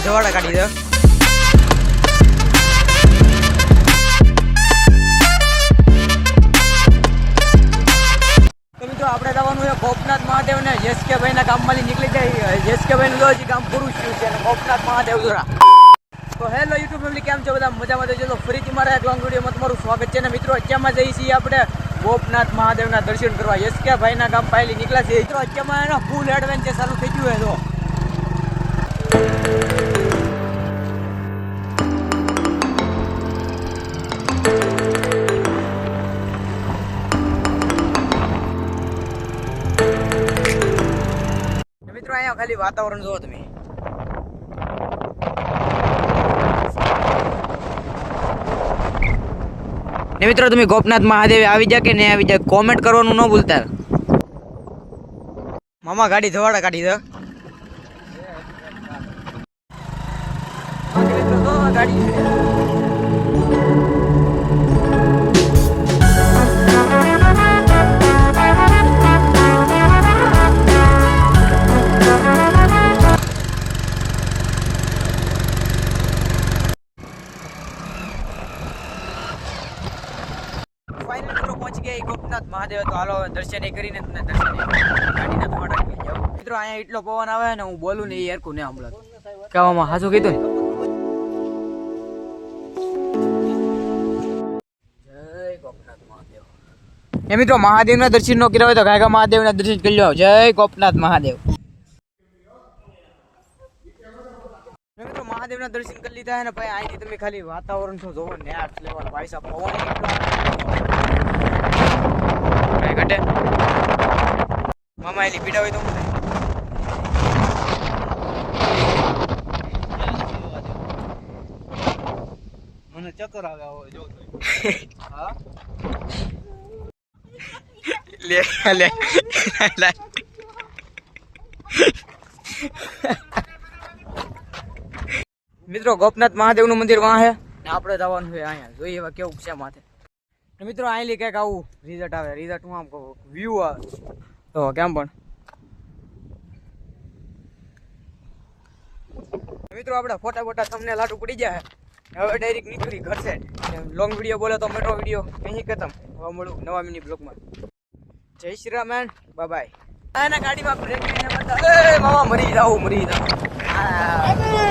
ગાડી ધવાડા કાઢી દે. તો આપણે જવાનું છે ગોપનાથ મહાદેવ ને યશકે ભાઈ ના ગામમાંથી નીકળી જાય. યશકે ભાઈ નું હજી ગામ પૂરું થયું છે ગોપનાથ મહાદેવ દ્વારા. તો હેલો યુટ્યુબ ફેમિલી, કેમ છો બધા? મજામાં તો ફરીથી મારા એક લોંગ વિડીયોમાં તમારું સ્વાગત છે. ને મિત્રો, અત્યારમાં જઈએ છીએ આપણે ગોપનાથ મહાદેવના દર્શન કરવા. યશકે ભાઈના ગામ પાયલી નીકળ્યા છે. મિત્રો, અત્યારમાં એનો ફૂલ એડવેન્ચર ચાલુ થઈ ગયું છે તો મિત્રો અહીંયા ખાલી વાતાવરણ જોવો તમે. ને મિત્રો, તમે ગોપનાથ મહાદેવ આવી જા કે નહીં આવી જા કોમેન્ટ કરવાનું ન ભૂલતા. મામા, ગાડી ધવાડા કાઢી દે. ગાડી પહોંચી ગોપનાથ મહાદેવ. તો હાલો દર્શન કરીને તમને દર્શન ગાડીના ધોવાડા કરી જાઓ મિત્રો, અહીંયા એટલો પવન આવે ને હું બોલું ને એ હરખું ને હમણાં કહેવામાં હાચું કીધું ને? મિત્રો, મહાદેવના દર્શન નો કર્યા હોય તો ગાયકા મહાદેવના દર્શન કરી લો જય ગોપનાથ મહાદેવ. મિત્રો, મહાદેવના દર્શન કરી લીધા છે ને ભાઈ અહીંથી તમે ખાલી વાતાવરણ શું જોવો ને આ લેવલ ભાઈ પવન એટલો ઘટે મામા એલી પીડા હોય તો હું મને ચક્કર આવે આવો જો. હા? લે લે લે મિત્રો ગોપનાથ મહાદેવનું મંદિર વાં છે આપડે આપણે જવાનું છે અહીંયા. જોઈએ એવા કેવું છે માથે. ને મિત્રો અહીં કંઈક આવું રિઝલ્ટ આવે. રિઝલ્ટ હું આમ કહું વ્યૂ આવે. તો કેમ પણ? મિત્રો, આપણે ફોટા ફોટા તમને લાટુ પડી જાય હવે ડાયરેક્ટ નીકળી ઘર છે. લોંગ વીડિયો બોલે તો મોટો વીડિયો અહીં ખતમ. હવે મળું નવા મિની બ્લોગમાં Jai Shri Ram and bye bye આના ગાડીમાં બ્રેક લઈને બધા એ મામા, મરી જાવ મરી જાવ આ.